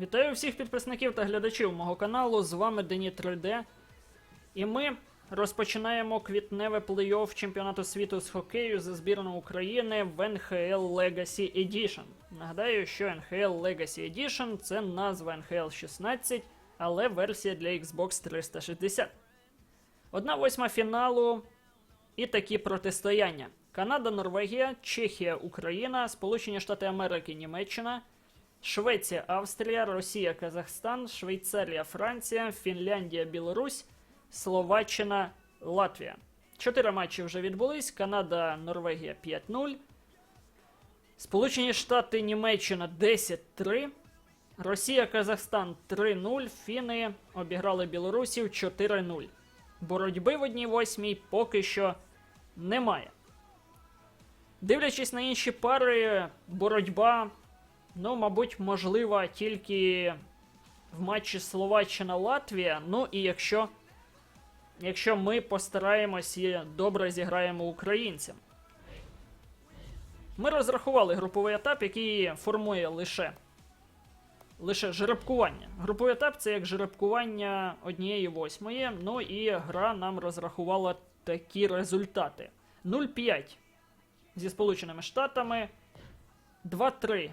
Вітаю всіх підписників та глядачів мого каналу. З вами Дені 3D. І ми розпочинаємо квітневе плей-офф чемпіонату світу з хокею за збірну України в NHL Legacy Edition. Нагадаю, що NHL Legacy Edition це назва NHL 16, але версія для Xbox 360. Одна восьма фіналу і такі протистояння: Канада, Норвегія, Чехія, Україна, Сполучені Штати Америки, Німеччина. Швеція, Австрія, Росія, Казахстан, Швейцарія, Франція, Фінляндія, Білорусь, Словаччина, Латвія. Чотири матчі вже відбулись. Канада, Норвегія 5-0. Сполучені Штати, Німеччина 10-3. Росія, Казахстан 3-0. Фіни обіграли білорусів 4-0. Боротьби в одній восьмій поки що немає. Дивлячись на інші пари, боротьба Ну, мабуть, можлива тільки в матчі Словаччина-Латвія. Ну і якщо, якщо ми постараємось і добре зіграємо українцям. Ми розрахували груповий етап, який формує лише, лише жеребкування. Груповий етап це як жеребкування однієї восьмої. Ну і гра нам розрахувала такі результати: 0-5 зі Сполученими Штатами, 2-3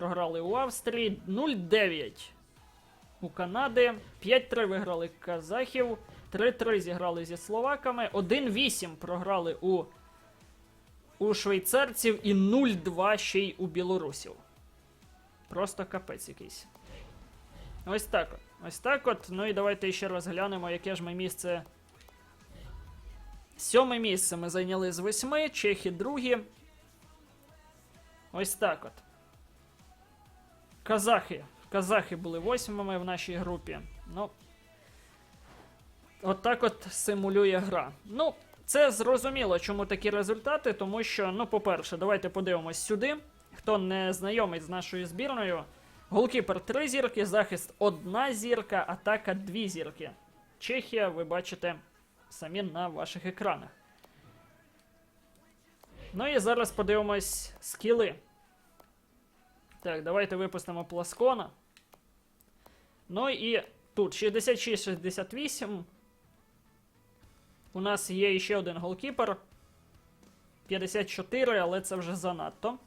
програли у Австрії, 0-9 у Канади, 5-3 виграли казахів, 3-3 зіграли зі словаками, 1-8 програли у, у швейцарців і 0-2 ще й у білорусів. Просто капець якийсь. Ось так от. Ось так от. Ну і давайте ще розглянемо, яке ж ми місце. Сьоме місце ми зайняли з восьми, чехи другі. Ось так от. Казахи. Казахи були восьмими в нашій групі. Ну. От так от симулює гра. Ну, це зрозуміло, чому такі результати, тому що, ну, по-перше, давайте подивимось сюди. Хто не знайомий з нашою збірною. Голкіпер 3 зірки, захист 1 зірка, атака 2 зірки. Чехія, ви бачите самі на ваших екранах. Ну і зараз подивимось скіли. Так, давайте випустимо пласкона. Ну і тут 66-68. У нас є ще один голкіпер. 54, але це вже занадто.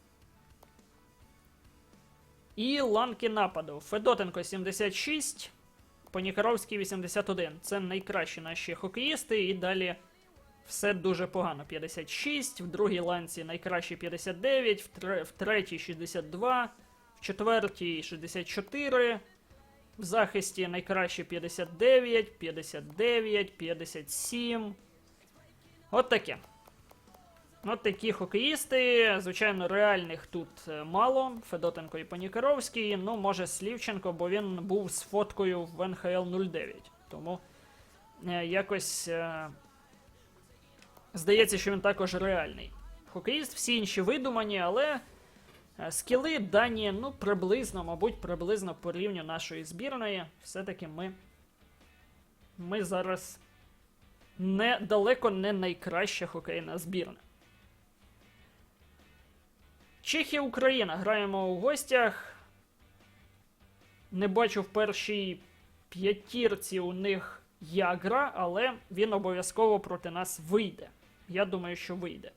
І ланки нападу. Федотенко 76, Понікаровський 81. Це найкращі наші хокеїсти. І далі все дуже погано. 56, в другій ланці найкращі 59, в, тре- в третій 62, в четвертій 64, в захисті найкраще 59, 59, 57. От таке. От такі хокеїсти. Звичайно, реальних тут е, мало. Федотенко і Панікаровський. Ну, може, Слівченко, бо він був з фоткою в НХЛ 09. Тому е, якось е, здається, що він також реальний. Хокеїст, всі інші видумані, але скіли дані, ну, приблизно, мабуть, приблизно по рівню нашої збірної. Все-таки ми, ми зараз не, далеко не найкраща хокейна збірна. Чехія Україна. Граємо у гостях. Не бачу в першій п'ятірці у них Ягра, але він обов'язково проти нас вийде. Я думаю, що вийде.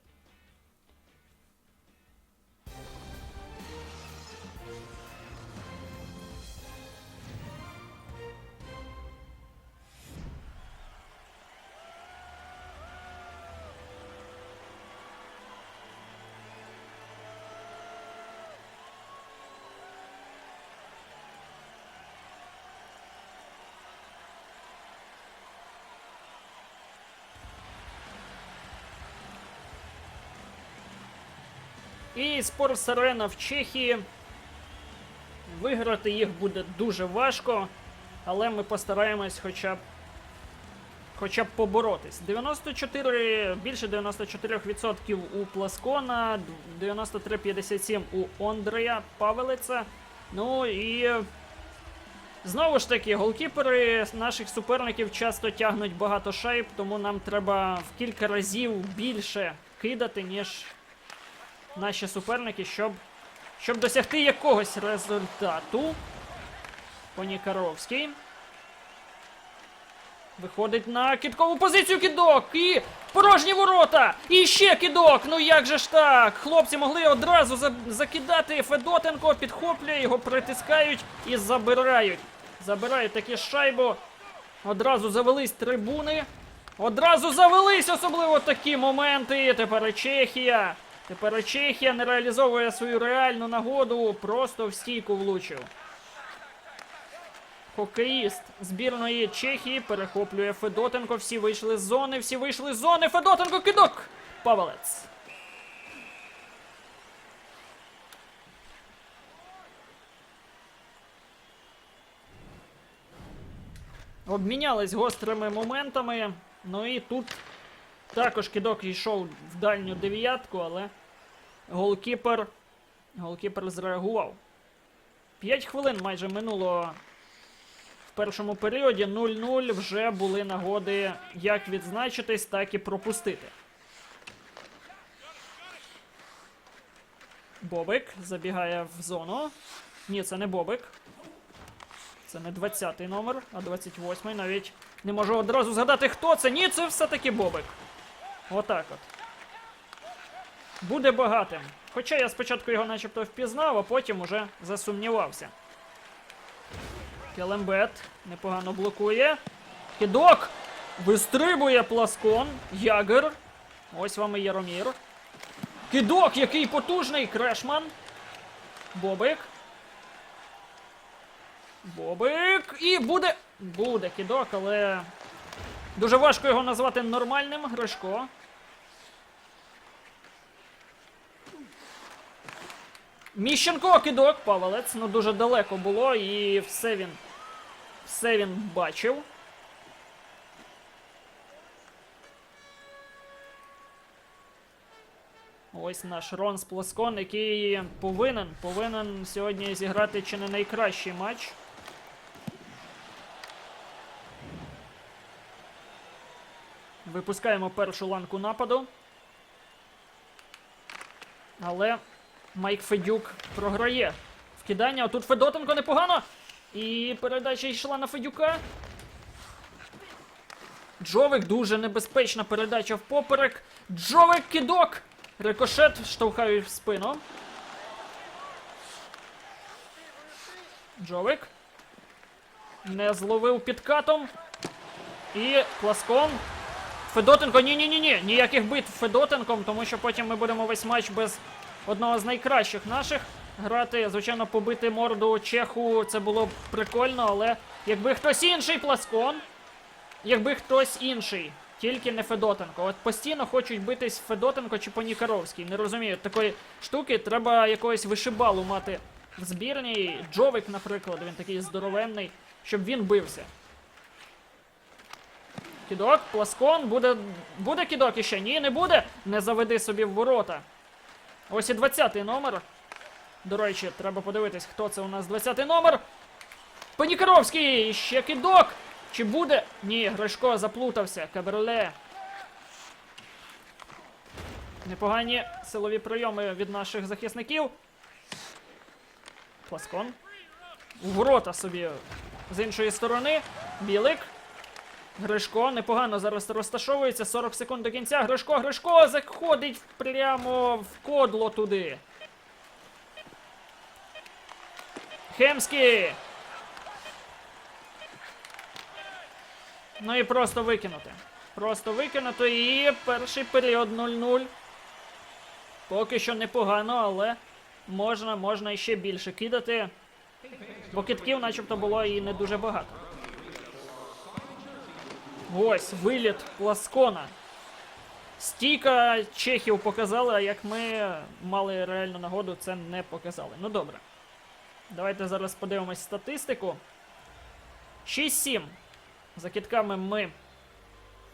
І Спорс Арена в Чехії. Виграти їх буде дуже важко, але ми постараємось хоча б хоча б поборотись. 94, більше 94% у Пласкона, 93-57 у Ондрея Павелеца. Ну і знову ж таки, голкіпери наших суперників часто тягнуть багато шайб, тому нам треба в кілька разів більше кидати, ніж наші суперники, щоб, щоб досягти якогось результату. Понікаровський. Виходить на кіткову позицію кідок. І порожні ворота. І ще кідок. Ну як же ж так? Хлопці могли одразу за- закидати. Федотенко підхоплює, його притискають і забирають. Забирають таки шайбу. Одразу завелись трибуни. Одразу завелись, особливо такі моменти. Тепер Чехія. Тепер Чехія не реалізовує свою реальну нагоду. Просто в стійку влучив. Хокеїст збірної Чехії перехоплює Федотенко. Всі вийшли з зони, всі вийшли з зони. Федотенко кидок! Павелець. Обмінялись гострими моментами. Ну і тут також кидок йшов в дальню дев'ятку, але голкіпер, голкіпер зреагував. 5 хвилин майже минуло в першому періоді 0-0 вже були нагоди як відзначитись, так і пропустити. Бобик забігає в зону. Ні, це не Бобик. Це не 20-й номер, а 28-й. Навіть не можу одразу згадати, хто це. Ні, це все-таки Бобик. Отак от. Буде багатим. Хоча я спочатку його начебто впізнав, а потім уже засумнівався. Келембет непогано блокує. Кидок! Вистрибує пласкон. Ягер. Ось вам і Яромір. Кидок, який потужний! Крешман. Бобик. Бобик. І буде. Буде кидок, але. Дуже важко його назвати нормальним. Гришко. Міщенко кидок, Павелець. Ну дуже далеко було і все він. Все він бачив. Ось наш Рон Спласкон, який повинен, повинен сьогодні зіграти чи не найкращий матч. Випускаємо першу ланку нападу. Але Майк Федюк програє. Вкидання. А тут Федотенко непогано. І передача йшла на Федюка. Джовик дуже небезпечна передача в поперек. Джовик кидок. Рикошет штовхають в спину. Джовик. Не зловив підкатом. І Пласкон. Федотенко. Ні-ні-ні. Ніяких битв Федотенком, тому що потім ми будемо весь матч без одного з найкращих наших грати. Звичайно, побити морду Чеху це було б прикольно, але якби хтось інший Пласкон. Якби хтось інший, тільки не Федотенко. От постійно хочуть битись Федотенко чи Понікаровський. Не розумію такої штуки. Треба якогось вишибалу мати в збірній. Джовик, наприклад, він такий здоровенний, щоб він бився. Кідок, пласкон, буде. Буде кідок іще? Ні, не буде. Не заведи собі в ворота. Ось і 20-й номер. До речі, треба подивитись, хто це у нас 20-й номер. Понікаровський! Ще кидок! Чи буде? Ні, Гришко заплутався. Каберле. Непогані силові прийоми від наших захисників. Пласкон. У ворота собі з іншої сторони. Білик. Гришко непогано зараз розташовується. 40 секунд до кінця. Гришко, Гришко заходить прямо в кодло туди. Хемський. Ну і просто викинути. Просто викинути і перший період 0-0. Поки що непогано, але можна, можна іще більше кидати. Бо китків начебто було і не дуже багато. Ось виліт Пласкона. Стійка чехів показали, а як ми мали реальну нагоду, це не показали. Ну добре. Давайте зараз подивимось статистику. 6-7. За кітками ми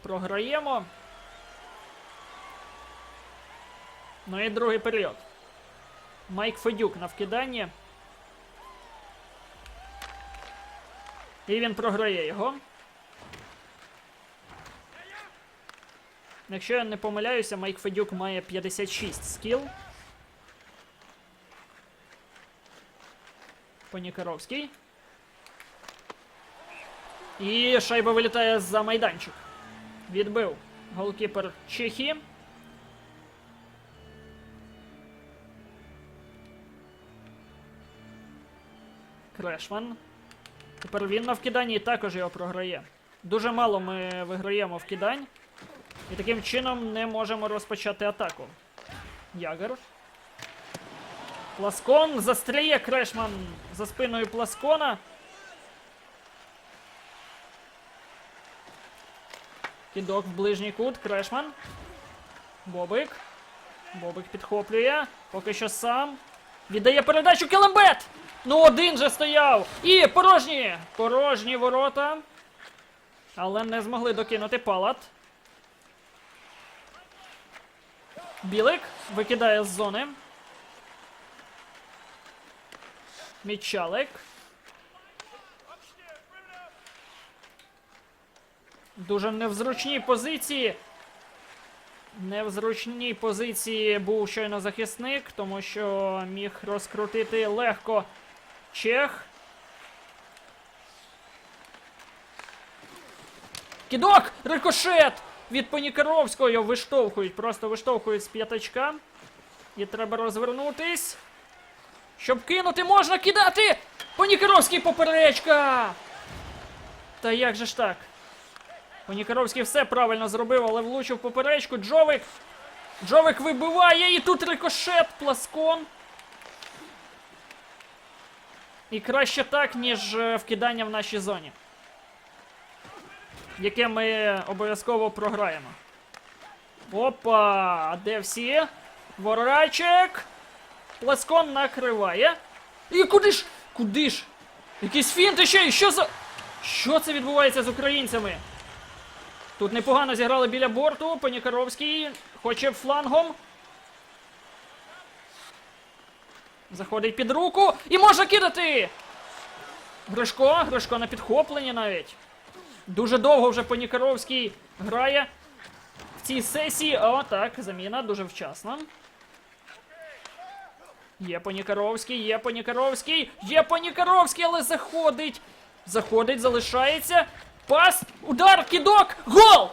програємо. Ну і другий період. Майк Федюк на вкиданні. І він програє його. Якщо я не помиляюся, Майк Федюк має 56 скіл. Понікаровський. І шайба вилітає за майданчик. Відбив голкіпер Чехії. Крешман. Тепер він на вкиданні і також його програє. Дуже мало ми виграємо вкидань. І таким чином не можемо розпочати атаку. Ягер. Пласкон застряє Крешман за спиною Пласкона. Кідок в ближній кут. Крешман. Бобик. Бобик підхоплює. Поки що сам. Віддає передачу Келембет! Ну один же стояв! І порожні! Порожні ворота. Але не змогли докинути палат. Білик викидає з зони. Мічалик. Дуже невзручній позиції. Не в зручній позиції був щойно захисник, тому що міг розкрутити легко чех. Кідок! Рикошет! Від Понікаровського його виштовхують, просто виштовхують з п'ятачка. І треба розвернутись. Щоб кинути, можна кидати! Понікаровський поперечка! Та як же ж так? Понікаровський все правильно зробив, але влучив поперечку. Джовик. Джовик вибиває і тут рикошет, пласкон. І краще так, ніж е, вкидання в нашій зоні. Яке ми обов'язково програємо. Опа! А Де всі? Ворачек. Пласкон накриває. І куди ж? Куди ж? Якісь фінти ще? Що за. Що це відбувається з українцями? Тут непогано зіграли біля борту. Понікаровський хоче флангом. Заходить під руку і може кидати! Гришко, Гришко на підхопленні навіть. Дуже довго вже Понікаровський грає в цій сесії. О, так, заміна дуже вчасна. Є Понікаровський, є Понікаровський, є Понікаровський, але заходить. Заходить, залишається. Пас, удар, кидок, гол!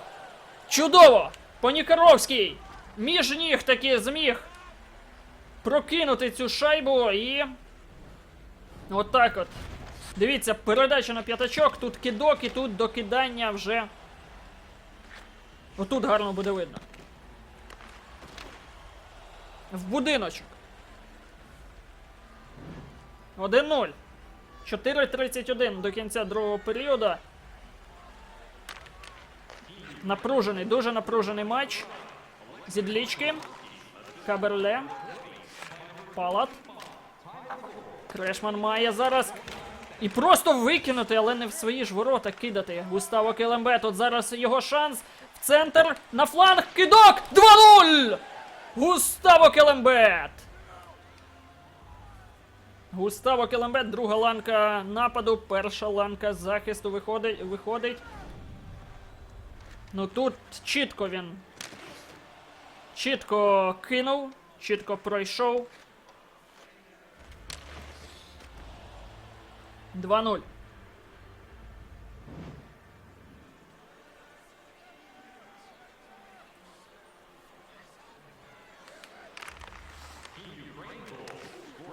Чудово! Понікаровський! Між ніг таки зміг прокинути цю шайбу і. Отак от. Дивіться, передача на п'ятачок, тут кидок і тут докидання вже. Отут гарно буде видно. В будиночок. 1-0. 4.31 до кінця другого періоду. Напружений, дуже напружений матч. Зідлічки. Каберле. Палат. Крешман має зараз. І просто викинути, але не в свої ж ворота кидати. Густаво Келембет. От зараз його шанс. В центр. На фланг. Кидок! 2-0! Густаво Келембет! Густаво Келембет, друга ланка нападу, перша ланка захисту виходить. виходить. Ну тут чітко він. Чітко кинув, чітко пройшов. 2-0.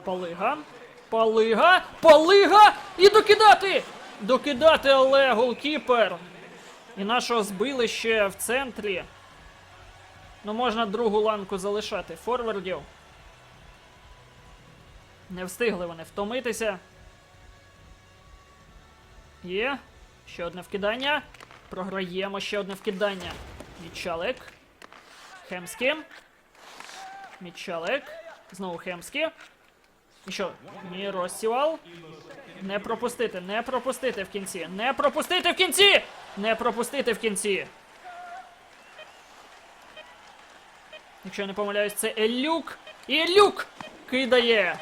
Палига. Палига. Палига! І докидати! Докидати, але голкіпер. І нашого збили ще в центрі. Ну, можна другу ланку залишати. Форвардів. Не встигли вони втомитися. Є. Ще одне вкидання. Програємо ще одне вкидання. Мічалек. Хемський. Мічалек. Знову Хемський. І що? Ні, розсівал. Не пропустити, не пропустити в кінці. Не пропустити в кінці! Не пропустити в кінці. Якщо я не помиляюсь, це Елюк. Елюк кидає.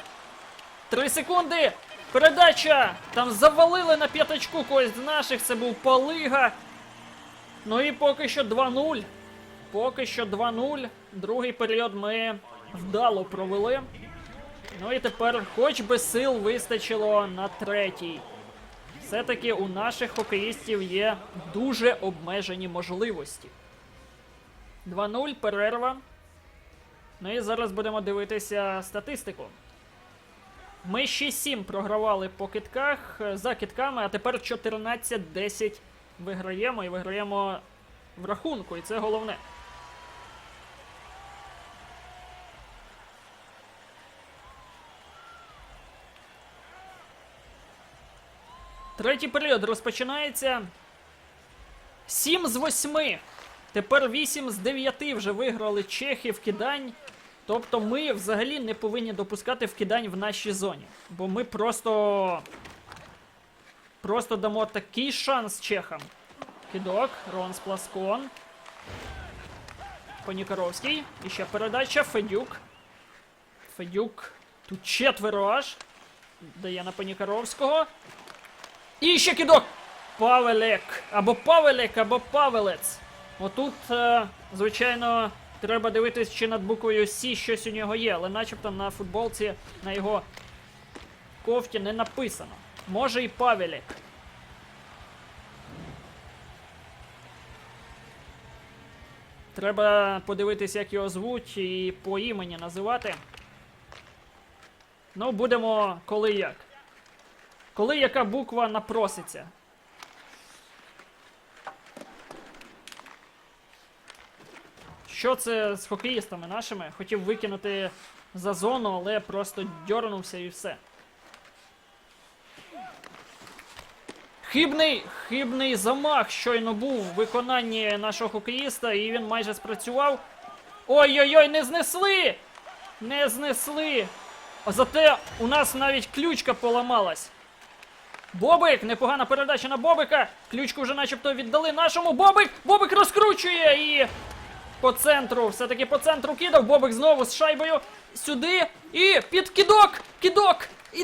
Три секунди. Передача! Там завалили на п'ятачку когось з наших. Це був Палига. Ну і поки що 2-0. Поки що 2-0. Другий період ми вдало провели. Ну і тепер, хоч би сил вистачило на третій. Все-таки у наших хокеїстів є дуже обмежені можливості. 2-0, перерва. Ну і зараз будемо дивитися статистику. Ми 6-7 програвали по китках е, за китками, а тепер 14-10 виграємо і виграємо в рахунку, і це головне. Третій період розпочинається. 7 з 8. Тепер 8 з 9 вже виграли чехи в кидань. Тобто ми взагалі не повинні допускати вкидань в нашій зоні. Бо ми просто. Просто дамо такий шанс чехам. Кидок, Ронс Пласкон. Понікаровський. І ще передача. Федюк. Федюк. Тут четверо аж. Дає на Понікаровського. І ще кидок! Павелек. Або Павелек, або Павелець. Отут, е, звичайно, треба дивитись, чи над буквою Сі щось у нього є, але начебто на футболці на його кофті не написано. Може і Павелек. Треба подивитись, як його звуть, і по імені називати. Ну, будемо коли як. Коли яка буква напроситься. Що це з хокеїстами нашими? Хотів викинути за зону, але просто дьорнувся і все. Хибний, хибний замах щойно був в виконанні нашого хокеїста, і він майже спрацював. Ой-ой-ой, не знесли! Не знесли! А зате у нас навіть ключка поламалась. Бобик! Непогана передача на Бобика. Ключку вже начебто віддали нашому. Бобик! Бобик розкручує і. По центру, все-таки по центру кидав. Бобик знову з шайбою сюди. І під кидок! Кидок! І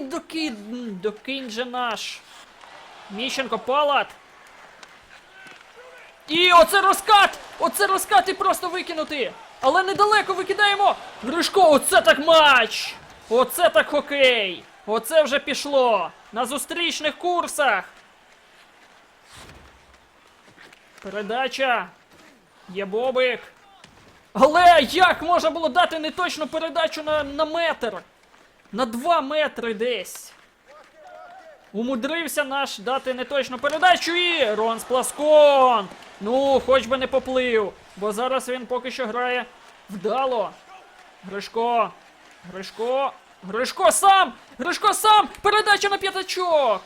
м, докинь же наш. Міщенко палат. І оце розкат! Оце розкат і просто викинути! Але недалеко викидаємо! Гришко, оце так матч! Оце так хокей! Оце вже пішло! На зустрічних курсах! Передача! Є бобик! Але як можна було дати неточну передачу на, на метр? На 2 метри десь. Умудрився наш дати неточну передачу і Ронс Пласкон. Ну, хоч би не поплив, бо зараз він поки що грає вдало. Гришко. Гришко. Гришко сам! Гришко сам! Передача на п'ятачок!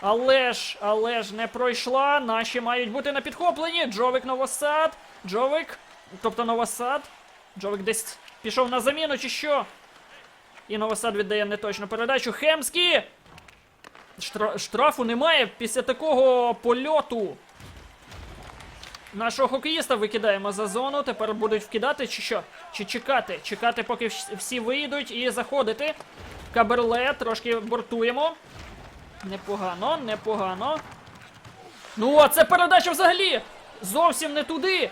Але ж, але ж не пройшла. Наші мають бути на підхопленні. Джовик Новосад. Джовик. Тобто Новосад. Джовик десь пішов на заміну чи що. І Новосад віддає неточну передачу. Хемський! Штра- штрафу немає після такого польоту. Нашого хокеїста викидаємо за зону. Тепер будуть вкидати чи що? Чи чекати? Чекати, поки всі вийдуть і заходити. Каберле, трошки бортуємо. Непогано, непогано. Ну, а це передача взагалі! Зовсім не туди.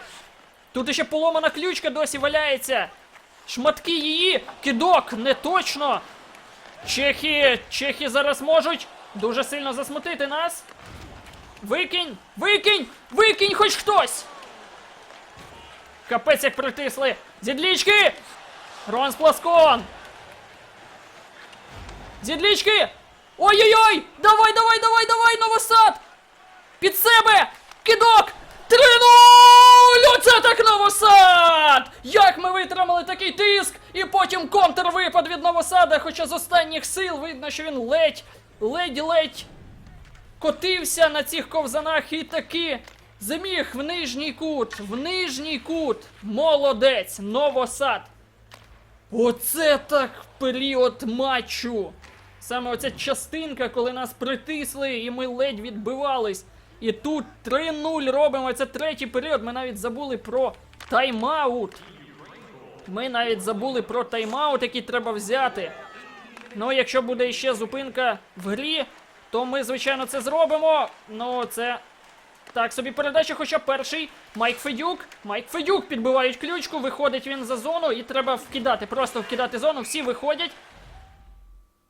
Тут ще поломана ключка досі валяється. Шматки її. Кидок, не точно. Чехи, чехи зараз можуть дуже сильно засмутити нас. Викинь! Викинь! Викинь хоч хтось! Капець як притисли! Зідлічки! Ронс Пласкон! Зідлічки! Ой-ой-ой! Давай, давай, давай, давай, новосад! Під себе! Кидок! 3-0! Оце так новосад! Як ми витримали такий тиск, і потім контрвипад від новосада, хоча з останніх сил видно, що він ледь, ледь-ледь котився на цих ковзанах і таки зміг в нижній кут, в нижній кут. Молодець, новосад. Оце так період матчу. Саме оця частинка, коли нас притисли і ми ледь відбивались. І тут 3-0 робимо. Це третій період. Ми навіть забули про тайм-аут. Ми навіть забули про тайм-аут, який треба взяти. Ну, якщо буде ще зупинка в грі, то ми, звичайно, це зробимо. Ну, це так собі передача, хоча перший Майк Федюк. Майк Федюк підбивають ключку, виходить він за зону і треба вкидати. Просто вкидати зону, всі виходять.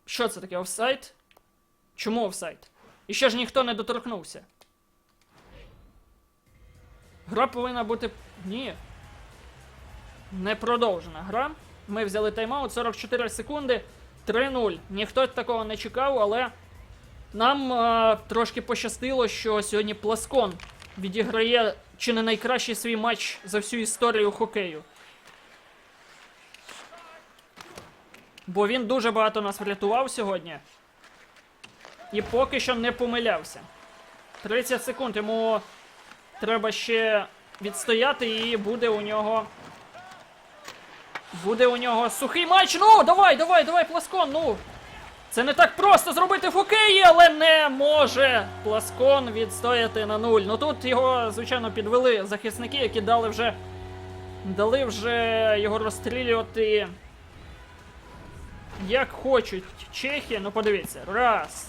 Що це таке? Офсайд? Чому офсайд? І ще ж ніхто не доторкнувся. Гра повинна бути. Ні. Не продовжена гра. Ми взяли тайм-аут 44 секунди. 3-0. Ніхто такого не чекав, але нам е, трошки пощастило, що сьогодні Пласкон відіграє чи не найкращий свій матч за всю історію хокею. Бо він дуже багато нас врятував сьогодні. І поки що не помилявся. 30 секунд йому треба ще відстояти, і буде у нього. Буде у нього сухий матч. Ну, давай, давай, давай, Пласкон, ну. Це не так просто зробити в хокеї, але не може Пласкон відстояти на нуль. Ну тут його, звичайно, підвели захисники, які дали вже. Дали вже його розстрілювати. Як хочуть чехи, ну подивіться, раз.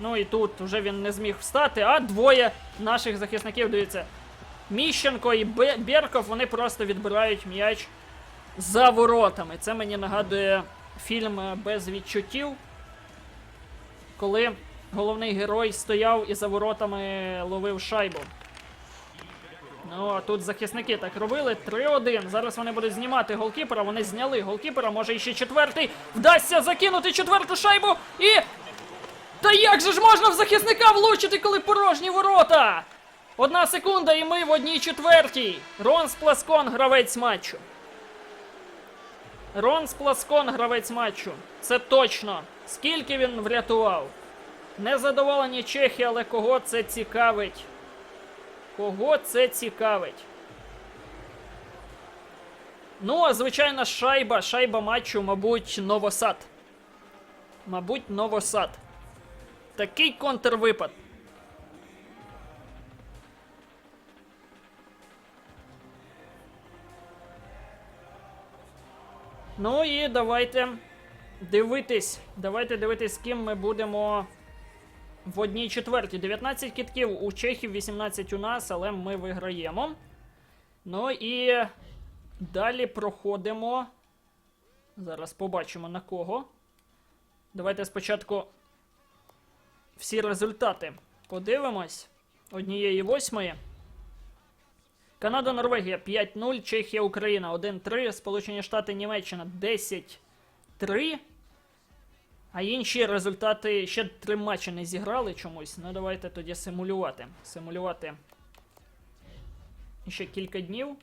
Ну і тут вже він не зміг встати, а двоє наших захисників, дивіться. Міщенко і Бе- Берков, вони просто відбирають м'яч за воротами. Це мені нагадує фільм без відчуттів, коли головний герой стояв і за воротами ловив шайбу. Ну, а тут захисники так робили. 3-1. Зараз вони будуть знімати голкіпера. Вони зняли голкіпера. Може іще четвертий. Вдасться закинути четверту шайбу. І. Та як же ж можна в захисника влучити, коли порожні ворота? Одна секунда, і ми в одній четвертій. Ронс Пласкон, гравець матчу. Ронс Пласкон, гравець матчу. Це точно. Скільки він врятував? Незадоволені чехи, але кого це цікавить? Кого це цікавить? Ну, а звичайно, шайба, шайба матчу, мабуть, Новосад. Мабуть, Новосад. Такий контрвипад. Ну і давайте дивитись. Давайте дивитись, з ким ми будемо в одній четвертій. 19 кітків у Чехів, 18 у нас, але ми виграємо. Ну і далі проходимо. Зараз побачимо на кого. Давайте спочатку всі результати подивимось. Однієї восьмої. Канада, Норвегія 5-0, Чехія, Україна 1-3, Сполучені Штати, Німеччина 10-3. А інші результати ще три матчі не зіграли чомусь. Ну давайте тоді симулювати. Симулювати ще кілька днів.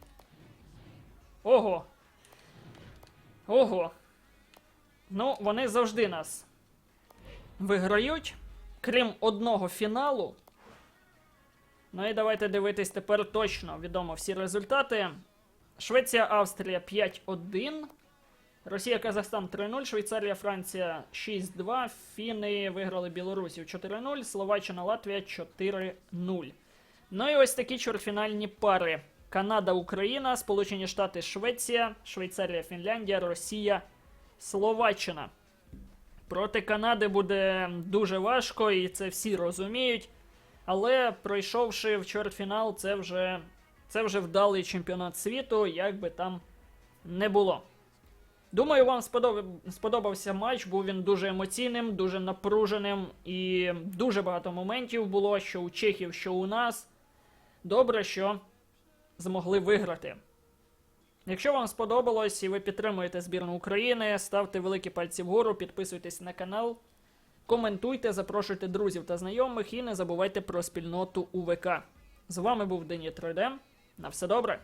Ого. Ого. Ну, вони завжди нас виграють, крім одного фіналу. Ну і давайте дивитись тепер точно відомо всі результати. Швеція, Австрія 5-1. Росія, Казахстан 3-0, Швейцарія, Франція 6-2, Фіни виграли Білорусів 4-0, Словаччина, Латвія 4-0. Ну і ось такі чвертьфінальні пари. Канада, Україна, Сполучені Штати, Швеція, Швейцарія, Фінляндія, Росія, Словаччина. Проти Канади буде дуже важко, і це всі розуміють. Але пройшовши в чвертьфінал, це вже, це вже вдалий чемпіонат світу, як би там не було. Думаю, вам сподобався матч, був він дуже емоційним, дуже напруженим і дуже багато моментів було, що у Чехів, що у нас. Добре, що змогли виграти. Якщо вам сподобалось і ви підтримуєте збірну України, ставте великі пальці вгору, підписуйтесь на канал, коментуйте, запрошуйте друзів та знайомих і не забувайте про спільноту УВК. З вами був Дені 3D. На все добре!